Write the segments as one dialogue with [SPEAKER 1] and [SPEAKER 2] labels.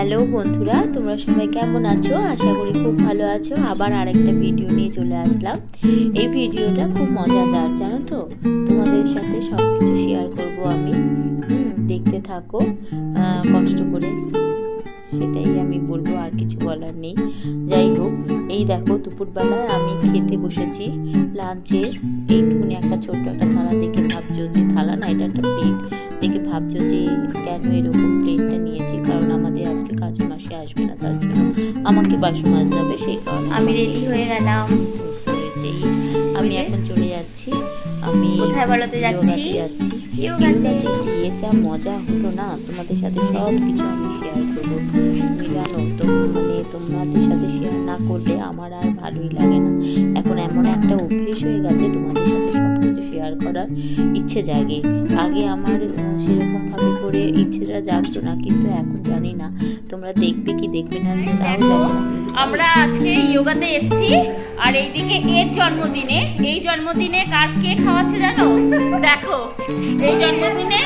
[SPEAKER 1] Hello বন্ধুরা, তোমরা সবাই কেমন আছো? আশা করি খুব ভালো আছো। আবার আরেকটা ভিডিও নিয়ে চলে আসলাম। এই ভিডিওটা খুব মজাদার, জানো তো? তোমাদের সাথে সব কিছু শেয়ার করব আমি। দেখতে থাকো। কষ্ট করে সেটাই আমি বলব, আর কিছু বলার নেই। যাই হোক, এই দেখো দুপুরবেলা আমি খেতে বসেছি। লাঞ্চে এইটুকুনি একটা ছোট্ট একটা থালা। দেখে ভাবছ যে থালা না, এটা একটা প্লেট দেখে ভাবছ যে কেন এরকম প্লেটটা মাসে আসবে না তার জন্য আমাকে বাসন মাজতে হবে সেই কারণে
[SPEAKER 2] আমি রেডি হয়ে গেলাম।
[SPEAKER 1] আমি এখন চলে যাচ্ছি। আমি
[SPEAKER 2] কোথায় যাচ্ছি?
[SPEAKER 1] যোগাতে গিয়ে যা মজা হলো না তোমাদের সাথে সব কিছু আমি শেয়ার করব। তুমি জানো তো মানে তোমাদের সাথে শেয়ার না করলে আমার আর ভালোই লাগে না। এখন এমন একটা অভ্যেস হয়ে গেছে তোমাদের শেয়ার করার ইচ্ছে জাগে। আগে আমার সেরকমভাবে সেরকম ভাবে করে ইচ্ছেটা জাগতো না কিন্তু এখন জানি না। তোমরা দেখবে কি দেখবে না সেটাও জানি
[SPEAKER 2] আমরা আজকে ইয়োগাতে এসেছি। আর এইদিকে এর জন্মদিনে এই জন্মদিনে কার কে খাওয়াচ্ছে জানো? দেখো এই জন্মদিনে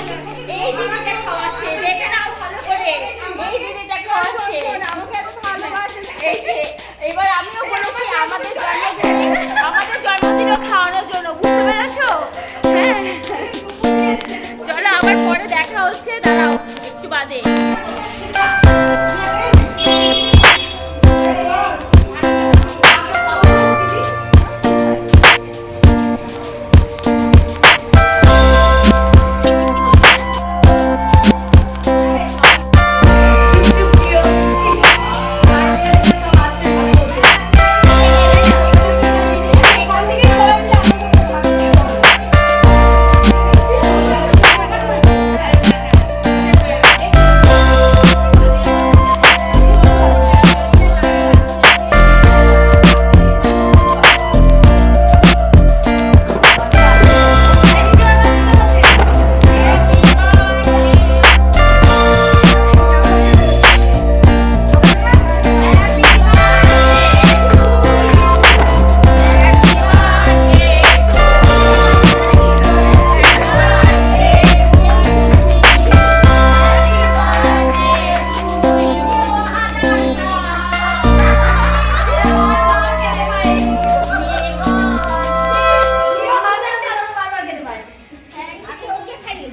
[SPEAKER 2] এই হচ্ছে দাঁড়াও একটু বাদে।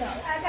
[SPEAKER 2] এই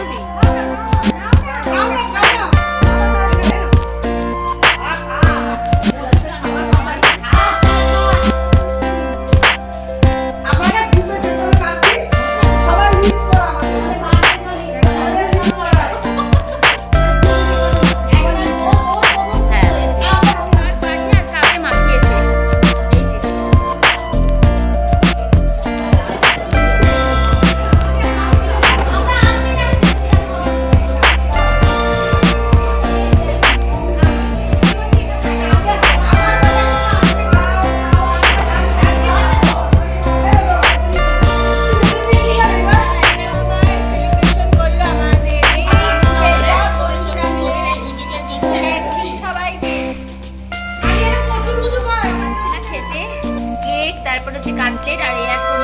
[SPEAKER 2] তারপর হচ্ছে কাটলেট আর এখন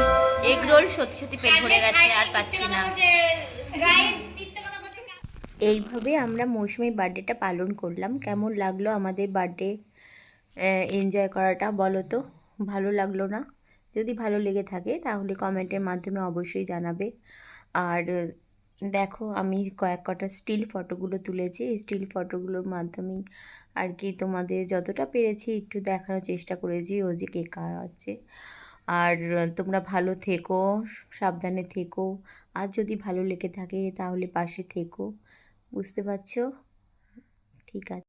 [SPEAKER 2] এগ রোল সত্যি সত্যি পেট ভরে গেছে আর পাচ্ছি না।
[SPEAKER 3] এইভাবে আমরা মৌসুমি বার্থডেটা পালন করলাম। কেমন লাগল আমাদের বার্থডে এনজয় করাটা বলো তো? ভালো লাগল না? যদি ভালো লেগে থাকে তাহলে কমেন্টের মাধ্যমে অবশ্যই জানাবে। আর দেখো, আমি কয়েক কটা স্টিল ফটোগুলো তুলেছি। স্টিল ফটোগুলোর মাধ্যমেই আর কি তোমাদের যতটা পেরেছি একটু দেখানোর চেষ্টা করেছি, ও যে কে কার আছে। আর তোমরা ভালো থেকো, সাবধানে থেকো। আর যদি ভালো লেগে থাকে তাহলে পাশে থেকো। বুঝতে পারছ? ঠিক আছে।